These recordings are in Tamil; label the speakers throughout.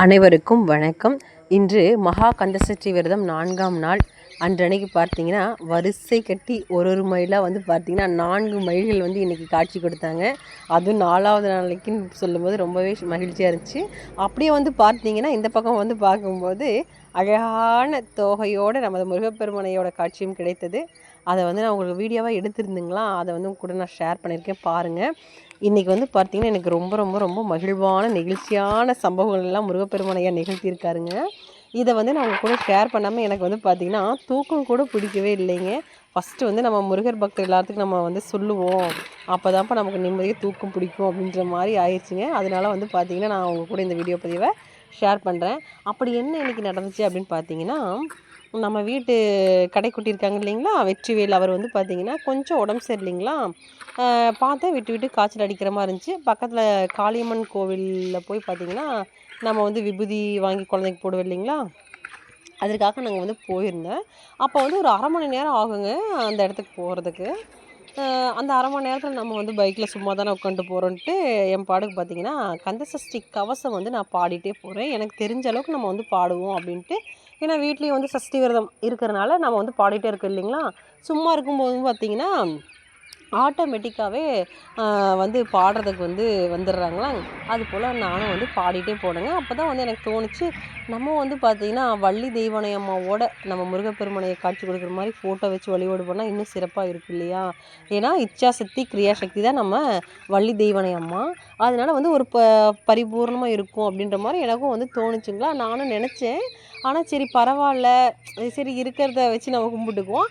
Speaker 1: அனைவருக்கும் வணக்கம். இன்று மகா கந்தசஷ்டி விரதம் நான்காம் நாள். அன்றன்னைக்கு பார்த்தீங்கன்னா வரிசை கட்டி ஒரு ஒரு மைலாக வந்து பார்த்திங்கன்னா நான்கு மைல்கள் வந்து இன்றைக்கி காட்சி கொடுத்தாங்க. அதுவும் நாலாவது நாளைக்குன்னு சொல்லும்போது ரொம்பவே மகிழ்ச்சியாக இருந்துச்சு. அப்படியே வந்து பார்த்தீங்கன்னா இந்த பக்கம் வந்து பார்க்கும்போது அழகான தோகையோடு நமது முருகப்பெருமனையோட காட்சியும் கிடைத்தது. அதை வந்து நான் உங்களுக்கு வீடியோவாக எடுத்திருந்தீங்களா? அதை வந்து உங்க கூட நான் ஷேர் பண்ணியிருக்கேன். பாருங்கள் இன்றைக்கி வந்து பார்த்திங்கன்னா எனக்கு ரொம்ப ரொம்ப ரொம்ப மகிழ்வான நெகிழ்ச்சியான சம்பவங்கள் எல்லாம் நிகழ்த்தியிருக்காருங்க. இதை வந்து நான் உங்கள் கூட ஷேர் பண்ணாமல் எனக்கு வந்து பார்த்திங்கன்னா தூக்கம் கூட பிடிக்கவே இல்லைங்க. ஃபஸ்ட்டு வந்து நம்ம முருகர் பக்தர் எல்லாத்துக்கும் நம்ம வந்து சொல்லுவோம். அப்போ தான்ப்பா நமக்கு நிம்மதியாக தூக்கம் பிடிக்கும் அப்படின்ற மாதிரி ஆயிடுச்சுங்க. அதனால் வந்து பார்த்திங்கன்னா நான் உங்கள் கூட இந்த வீடியோ பதிவை ஷேர் பண்ணுறேன் அப்படி என்ன இன்றைக்கி நடந்துச்சு அப்படின்னு பார்த்தீங்கன்னா நம்ம வீட்டு கடைக்குட்டி இருக்காங்க இல்லைங்களா? வெற்றிவேல் அவர் வந்து பார்த்திங்கன்னா கொஞ்சம் உடம்பு சரியில்லைங்களா? பார்த்தேன் விட்டு விட்டு காய்ச்சல் அடிக்கிற மாதிரி இருந்துச்சு. பக்கத்தில் காளியம்மன் கோவிலில் போய் பார்த்தீங்கன்னா நம்ம வந்து விபூதி வாங்கி குழந்தைக்கு போடுவோம் இல்லைங்களா? அதற்காக நாங்கள் வந்து போயிருந்தேன் அப்போ வந்து ஒரு அரை மணி நேரம் ஆகுங்க அந்த இடத்துக்கு போகிறதுக்கு அந்த அரை மணி நேரத்தில் நம்ம வந்து பைக்கில் சும்மா தானே உட்காந்துட்டு போகிறோன்ட்டு என் பாடுக்கு பார்த்தீங்கன்னா கந்தசஷ்டி கவசம் வந்து நான் பாடிட்டே போகிறேன் எனக்கு தெரிஞ்ச அளவுக்கு நம்ம வந்து பாடுவோம் அப்படின்ட்டு ஏன்னா வீட்லேயும் வந்து சஷ்டி விரதம் இருக்கிறனால நம்ம வந்து பாடிட்டே இருக்கோம் இல்லைங்களா? சும்மா இருக்கும்போது பார்த்திங்கன்னா ஆட்டோமேட்டிக்காகவே வந்து பாடுறதுக்கு வந்து வந்துடுறாங்களா? அது போல் நானும் வந்து பாடிட்டே போனேங்க அப்போ தான் வந்து எனக்கு தோணுச்சு நம்ம வந்து பார்த்திங்கன்னா வள்ளி தெய்வானை அம்மாவோட நம்ம முருகப்பெருமனையை காட்சி கொடுக்குற மாதிரி ஃபோட்டோ வச்சு வழிபாடு பண்ணால் இன்னும் சிறப்பாக இருக்கும் இல்லையா? ஏன்னா இச்சாசக்தி கிரியாசக்தி தான் நம்ம வள்ளி தெய்வானை அம்மா. அதனால் வந்து ஒரு ப பரிபூர்ணமாக இருக்கும் அப்படின்ற மாதிரி எனக்கும் வந்து தோணுச்சுங்களா? நானும் நினச்சேன். ஆனால் சரி பரவாயில்ல. சரி இருக்கிறத வச்சு நம்ம கும்பிட்டுக்குவோம்.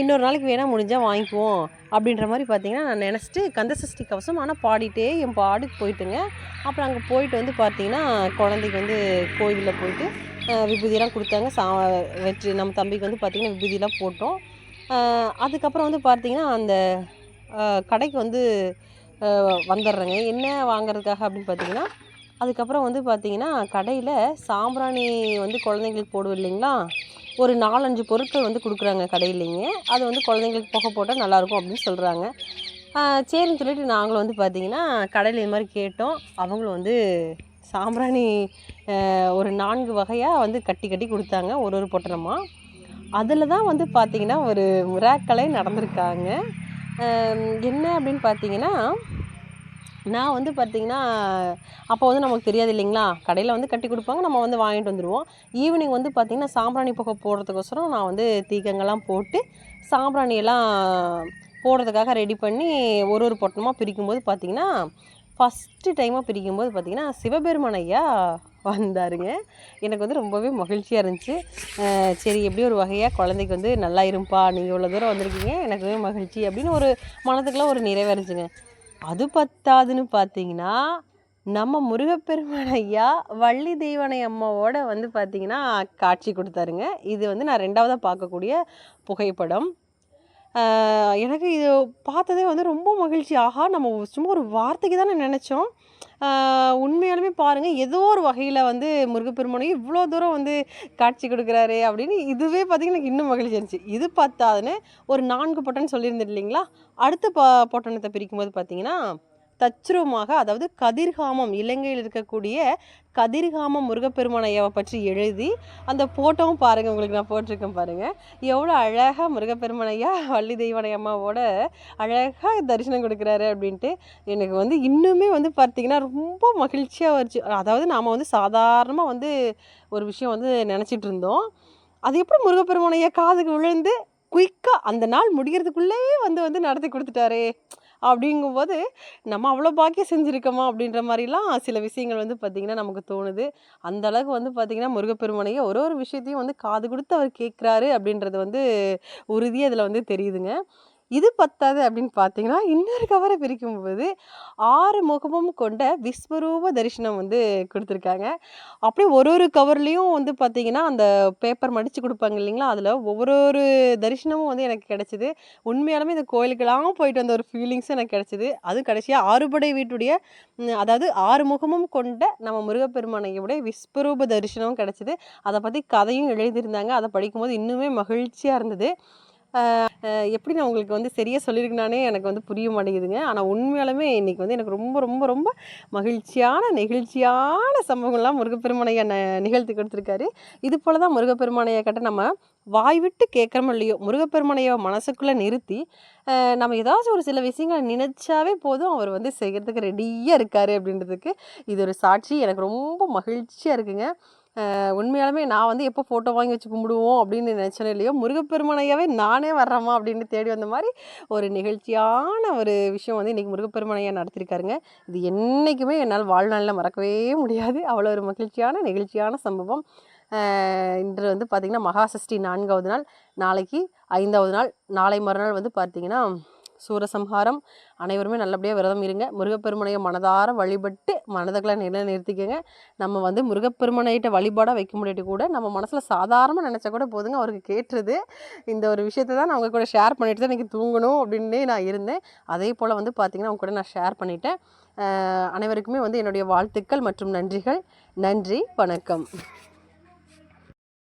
Speaker 1: இன்னொரு நாளைக்கு வேணால் முடிஞ்சால் வாங்கிக்குவோம். அப்படின்ற மாதிரி பார்த்தீங்கன்னா நான் நினச்சிட்டு கந்தசஷ்டி கவசம் ஆனால் பாடிட்டே என் பாடுக்கு போயிட்டுங்க. அப்புறம் அங்கே போயிட்டு வந்து பார்த்தீங்கன்னா குழந்தைக்கு வந்து கோயிலில் போயிட்டு விபூதியெலாம் விபூதியெல்லாம் கொடுத்தாங்க. சா வெற்றி நம்ம தம்பிக்கு வந்து பார்த்திங்கன்னா விபூதியெலாம் போட்டோம். அதுக்கப்புறம் வந்து பார்த்திங்கன்னா அந்த கடைக்கு வந்து வந்துடுறேங்க. என்ன வாங்குறதுக்காக அப்படின்னு பார்த்தீங்கன்னா அதுக்கப்புறம் வந்து பார்த்திங்கன்னா கடையில் சாம்பிராணி வந்து குழந்தைங்களுக்கு போடுவோம் இல்லைங்களா? ஒரு நாலஞ்சு பொருட்கள் வந்து கொடுக்குறாங்க கடையிலேங்க. அது வந்து குழந்தைங்களுக்கு புகை போட்டால் நல்லாயிருக்கும் அப்படின்னு சொல்கிறாங்க சரின்னு சொல்லிட்டு நாங்களும் வந்து பார்த்தீங்கன்னா கடையில் இது மாதிரி கேட்டோம். அவங்களும் வந்து சாம்பிராணி ஒரு நான்கு வகையாக வந்து கட்டி கட்டி கொடுத்தாங்க ஒரு ஒரு பொட்டணமாக அதில் தான் வந்து பார்த்திங்கன்னா ஒரு மிராக்களே நடந்திருக்காங்க. என்ன அப்படின்னு பார்த்தீங்கன்னா நான் வந்து பார்த்திங்கன்னா அப்போ வந்து நமக்கு தெரியாது இல்லைங்களா? கடையில் வந்து கட்டி கொடுப்பாங்க நம்ம வந்து வாங்கிட்டு வந்துடுவோம் ஈவினிங் வந்து பார்த்திங்கன்னா சாம்பிராணி புகை போடுறதுக்கோசரம் நான் வந்து தீக்கங்கெல்லாம் போட்டு சாம்பிராணியெல்லாம் போடுறதுக்காக ரெடி பண்ணி ஒரு ஒரு பொட்டணமாக பிரிக்கும்போது பார்த்திங்கன்னா ஃபஸ்ட்டு டைமாக பிரிக்கும்போது பார்த்திங்கன்னா சிவபெருமான் ஐயா வந்தாருங்க. எனக்கு வந்து ரொம்பவே மகிழ்ச்சியாக இருந்துச்சு. சரி எப்படி ஒரு வகையாக குழந்தைக்கு வந்து நல்லா இருப்பா? நீங்கள் இவ்வளோ தூரம் வந்திருக்கீங்க. எனக்குமே மகிழ்ச்சி அப்படின்னு ஒரு மனதுக்குலாம் ஒரு நிறைவேறுச்சுங்க அது பத்தாதுன்னு பார்த்தீங்கன்னா நம்ம முருகப்பெருமான் ஐயா வள்ளி தெய்வானை அம்மாவோட வந்து பார்த்திங்கன்னா காட்சி கொடுத்தாருங்க. இது வந்து நான் ரெண்டாவதாக பார்க்கக்கூடிய புகைப்படம். எனக்கு இது பார்த்ததே வந்து ரொம்ப மகிழ்ச்சி. ஆஹா நம்ம சும்மா ஒரு வார்த்தைக்கு தானே நினச்சோம். உண்மையாலுமே பாருங்கள் ஏதோ ஒரு வகையில் வந்து முருகப்பெருமானையும் இவ்வளோ தூரம் வந்து காட்சி கொடுக்குறாரு அப்படின்னு இதுவே பார்த்திங்கன்னா எனக்கு இன்னும் மகிழ்ச்சி இருந்துச்சு இது பார்த்தாதுன்னு ஒரு நான்கு பொட்டன் சொல்லியிருந்தது இல்லைங்களா? அடுத்த ப பொட்டணத்தை பிரிக்கும்போது பார்த்தீங்கன்னா தத்ரூபமாக அதாவது கதிர்காமம் இலங்கையில் இருக்கக்கூடிய கதிர்காமம் முருகப்பெருமான் ஐயாவை பற்றி எழுதி அந்த ஃபோட்டோவும் பாருங்கள் உங்களுக்கு நான் போட்டிருக்கேன் பாருங்கள் எவ்வளோ அழகாக முருகப்பெருமனையா வள்ளி தெய்வனையம்மாவோட அழகாக தரிசனம் கொடுக்குறாரு அப்படின்ட்டு எனக்கு வந்து இன்னுமே வந்து பார்த்திங்கன்னா ரொம்ப மகிழ்ச்சியாக வருச்சு. அதாவது நாம் வந்து சாதாரணமாக வந்து ஒரு விஷயம் வந்து நினச்சிட்டு இருந்தோம். அது எப்படி முருகப்பெருமான் ஐயா காதுக்கு விழுந்து குயிக்காக அந்த நாள் முடிகிறதுக்குள்ளேயே வந்து வந்து நடத்தி கொடுத்துட்டாரே. அப்படிங்கும்போது நம்ம அவ்வளோ பாக்கியம் செஞ்சுருக்கோமா? அப்படின்ற மாதிரிலாம் சில விஷயங்கள் வந்து பார்த்திங்கன்னா நமக்கு தோணுது. அந்த அளவுக்கு வந்து பார்த்திங்கன்னா முருகப்பெருமனையே ஒரு ஒரு விஷயத்தையும் வந்து காது கொடுத்து அவர் கேட்குறாரு அப்படின்றது வந்து உறுதியாக இதில் வந்து தெரியுதுங்க. இது பத்தாது அப்படின்னு பார்த்தீங்கன்னா இன்னொரு கவரை பிரிக்கும்போது ஆறு முகமும் கொண்ட விஸ்வரூப தரிசனம் வந்து கொடுத்துருக்காங்க. அப்படியே ஒரு ஒரு கவர்லேயும் வந்து பார்த்திங்கன்னா அந்த பேப்பர் மடித்து கொடுப்பாங்க இல்லைங்களா? அதில் ஒவ்வொரு ஒரு தரிசனமும் வந்து எனக்கு கிடச்சிது. உண்மையாலுமே இந்த கோயிலுக்கெல்லாம் போயிட்டு வந்த ஒரு ஃபீலிங்ஸும் எனக்கு கிடச்சிது. அது கடைசியாக ஆறுபடை வீட்டுடைய அதாவது ஆறு முகமும் கொண்ட நம்ம முருகப்பெருமானையுடைய விஸ்வரூப தரிசனமும் கிடச்சிது. அதை பற்றி கதையும் எழுதியிருந்தாங்க. அதை படிக்கும்போது இன்னுமே மகிழ்ச்சியாக இருந்தது. எப்படி நான் உங்களுக்கு வந்து சரியாக சொல்லியிருக்கேனானே எனக்கு வந்து புரிய மாட்டேங்குதுங்க. ஆனால் உண்மையாலுமே இன்றைக்கி வந்து எனக்கு ரொம்ப ரொம்ப ரொம்ப மகிழ்ச்சியான நெகிழ்ச்சியான சம்பவங்கள்லாம் முருகப்பெருமானையை ந நிகழ்த்தி கொடுத்துருக்காரு. இது போல் தான் முருகப்பெருமானையை கிட்ட நம்ம வாய் விட்டு கேட்குறோமோ இல்லையோ முருகப்பெருமானையோ மனசுக்குள்ளே நிறுத்தி நம்ம ஏதாச்சும் ஒரு சில விஷயங்களை நினச்சாவே போதும் அவர் வந்து செய்கிறதுக்கு ரெடியாக இருக்கார் அப்படின்றதுக்கு இது ஒரு சாட்சி. எனக்கு ரொம்ப மகிழ்ச்சியாக இருக்குங்க. உண்மையாலுமே நான் வந்து எப்போ ஃபோட்டோ வாங்கி வச்சு கும்பிடுவோம் அப்படின்னு நினச்சேனே இல்லையோ முருகப்பெருமனையாவே நானே வர்றேம்மா அப்படின்னு தேடி வந்த மாதிரி ஒரு நிகழ்ச்சியான ஒரு விஷயம் வந்து இன்றைக்கி முருகப்பெருமனையாக நடத்திருக்காருங்க. இது என்றைக்குமே என்னால் வாழ்நாளில் மறக்கவே முடியாது. அவ்வளோ ஒரு மகிழ்ச்சியான நெகிழ்ச்சியான சம்பவம். இன்று வந்து பார்த்திங்கன்னா மகாசஷ்டி நான்காவது நாள். நாளைக்கு ஐந்தாவது நாள். நாளை மறுநாள் வந்து பார்த்திங்கன்னா சூரசம்ஹாரம். அனைவருமே நல்லபடியாக விரதம் இருங்க. முருகப்பெருமனையை மனதார வழிபட்டு மனதுக்குள்ள நிலை நிறுத்திக்கோங்க. நம்ம வந்து முருகப்பெருமனைகிட்ட வழிபாடாக வைக்க முடியாது கூட நம்ம மனசில் சாதாரணமாக நினச்சா கூட போதுங்க. அவருக்கு கேட்டுருது. இந்த ஒரு விஷயத்தை தான் நான் அவங்க கூட ஷேர் பண்ணிட்டு தான் இன்றைக்கி தூங்கணும் அப்படின்னே நான் இருந்தேன். அதே போல் வந்து பார்த்திங்கன்னா உங்க கூட நான் ஷேர் பண்ணிட்டேன். அனைவருக்குமே வந்து என்னுடைய வாழ்த்துக்கள் மற்றும் நன்றிகள். நன்றி. வணக்கம்.